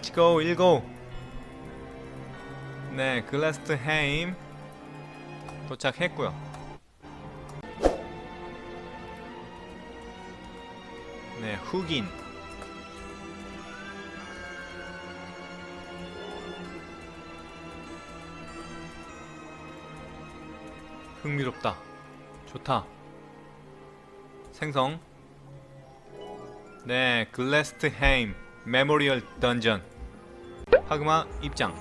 렛츠고 1고 네 글래스트 헤임 도착했고요. 네 흑인 흥미롭다. 좋다. 생성. 네 글래스트 헤임 메모리얼 던전 하그마 입장.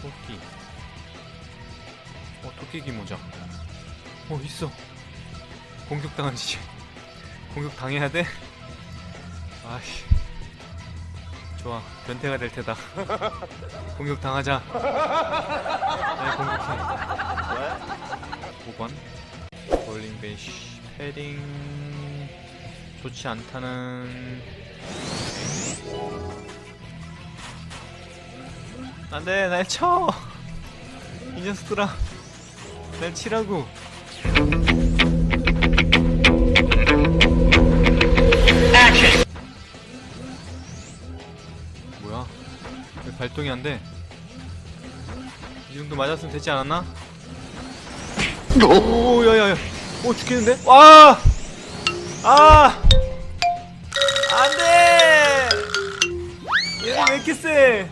토끼. 어 토끼기 모자. 어 있어. 공격당하지 공격 당해야 돼? 아이 좋아 변태가 될 테다. 공격 당하자. 네 공격해 5번. 볼링 베이시 패딩. 좋지 않다는. 안돼 날 쳐! 이 녀석들아 날 치라고 뭐야? 왜 발동이 안 돼? 이 정도 맞았으면 되지 않았나? 오, 야야야. 오, 죽겠는데? 와! 아! 안 돼! 얘는 왜 이렇게 세?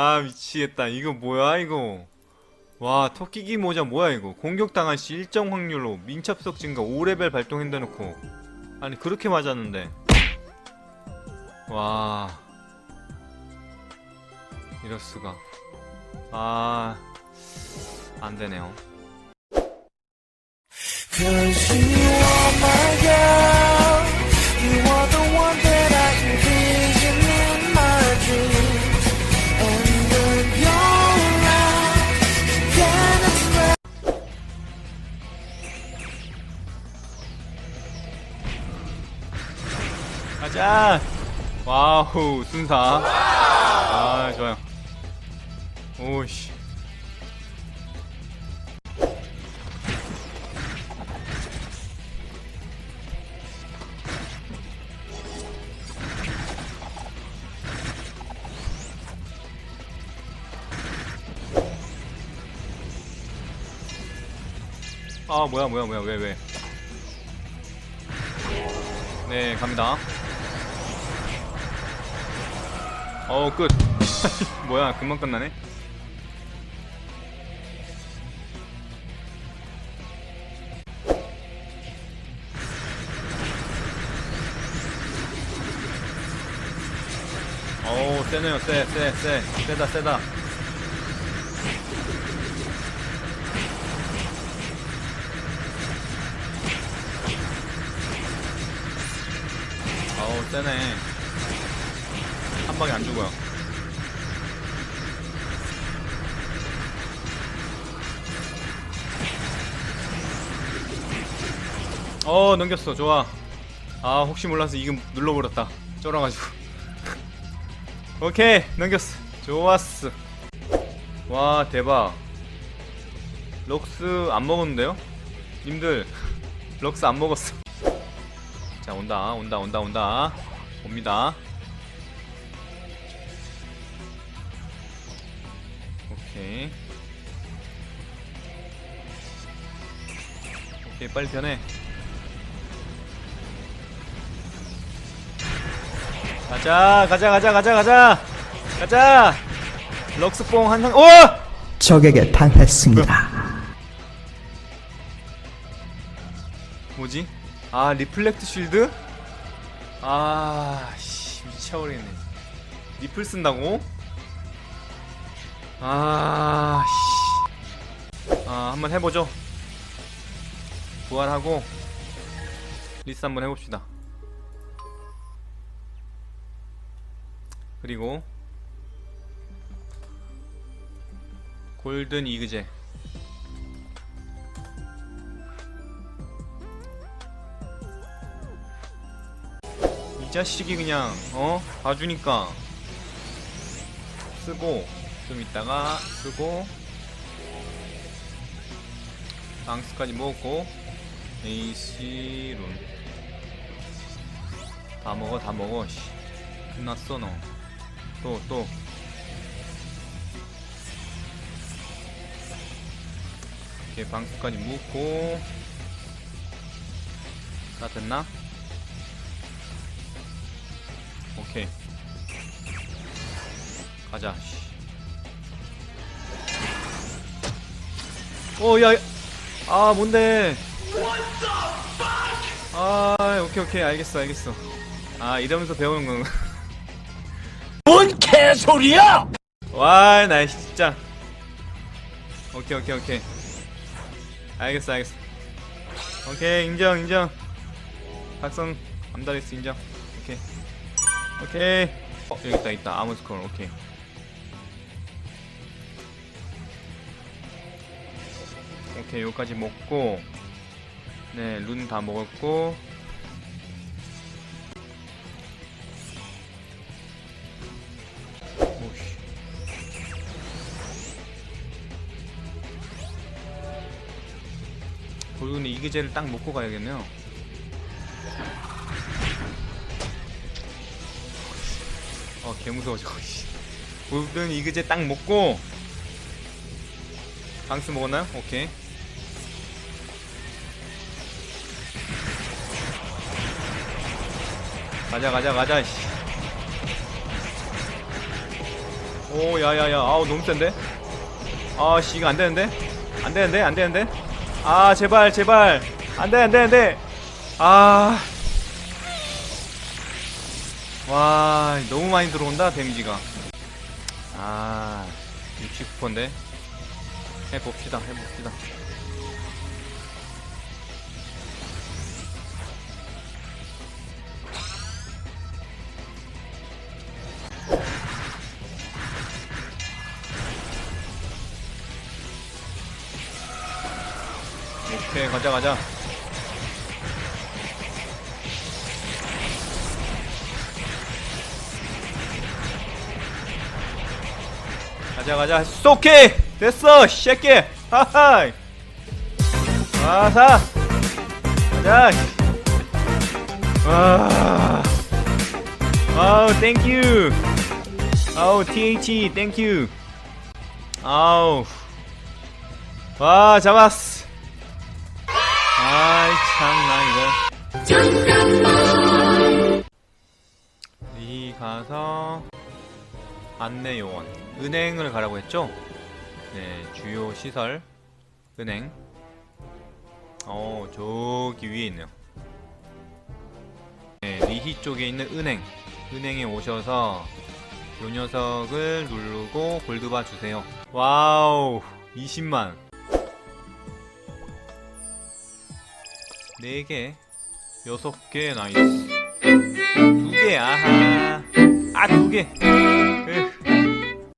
아 미치겠다. 이거 뭐야 이거? 와 토끼기 모자 뭐야 이거? 공격당한 시 일정 확률로 민첩석 증가 5레벨 발동해놓고. 아니 그렇게 맞았는데. 와. 이럴수가. 아 안되네요 가자 와우 순사 아 좋아요 오씨 아 뭐야 뭐야 뭐야 왜 왜? 네 갑니다. 어 끝. 뭐야 금방 끝나네. 어우 세네요 세 세 세 세다 세다. 어우 세네 한 방에 안 죽어요. 어 넘겼어. 좋아. 아 혹시 몰라서 이금 눌러버렸다. 쫄아가지고. 오케이 넘겼어. 좋았어. 와 대박. 럭스 안 먹었는데요? 님들 럭스 안 먹었어. 자 온다. 온다 온다 온다. 옵니다 오케이 오케이 빨리 변해 가자 가자 가자 가자 가자 가자 럭스뽕 한상 오! 적에게 당했습니다. 뭐지? 아 리플렉트 쉴드? 아씨 미쳐버리겠네 리플 쓴다고? 아 씨. 아 한번 해보죠. 부활하고 리스 한번 해봅시다. 그리고 골든 이그제. 이 자식이 그냥 어? 봐주니까 쓰고 좀 있다가 쓰고 방스까지 먹고 에이시 룬다 먹어 다 먹어 씨. 끝났어 너 또 또. 이렇게 방수까지 묶고. 다 됐나? 오케이. 가자 오, 야, 야. 아, 뭔데? 아, 오케이, 오케이, 알겠어, 알겠어. 아, 이러면서 배우는 건. 뭔 개소리야! 와, 나 진짜. 오케이, 오케이, 오케이. 알겠어, 알겠어. 오케이, 인정, 인정. 각성, 암다리스 인정. 오케이. 오케이. 어, 여기 있다, 있다. 아무스콜, 오케이. 오케이, 여기까지 먹고. 네, 룬 다 먹었고. 오씨. 골든 이그제를 딱 먹고 가야겠네요. 어, 개무서워, 저거, 씨. 골든 이그제 딱 먹고. 방스 먹었나요? 오케이. 가자, 가자, 가자, 씨. 오, 야야야, 아우, 너무 센데? 아, 씨, 이거 안 되는데? 안 되는데? 안 되는데? 아, 제발, 제발. 안 돼, 안 돼, 안 돼. 아. 와, 너무 많이 들어온다, 데미지가. 아, 69%인데? 해봅시다, 해봅시다. 가자, 가자. 가자, 가자. 쏘케! 됐어, 새끼! 하하이! 와사! 가자! 와! 아우, 땡큐! 아우, TH, 땡큐! 아우. 와, 잡았어! 참나 이거 이 가서 안내 요원 은행을 가라고 했죠? 네 주요 시설 은행. 어 저기 위에 있네요. 네 리히 쪽에 있는 은행. 은행에 오셔서 요 녀석을 누르고 골드바 주세요. 와우 20만 4개, 6개, 나이스. 2개, 아하. 아, 2개. 으.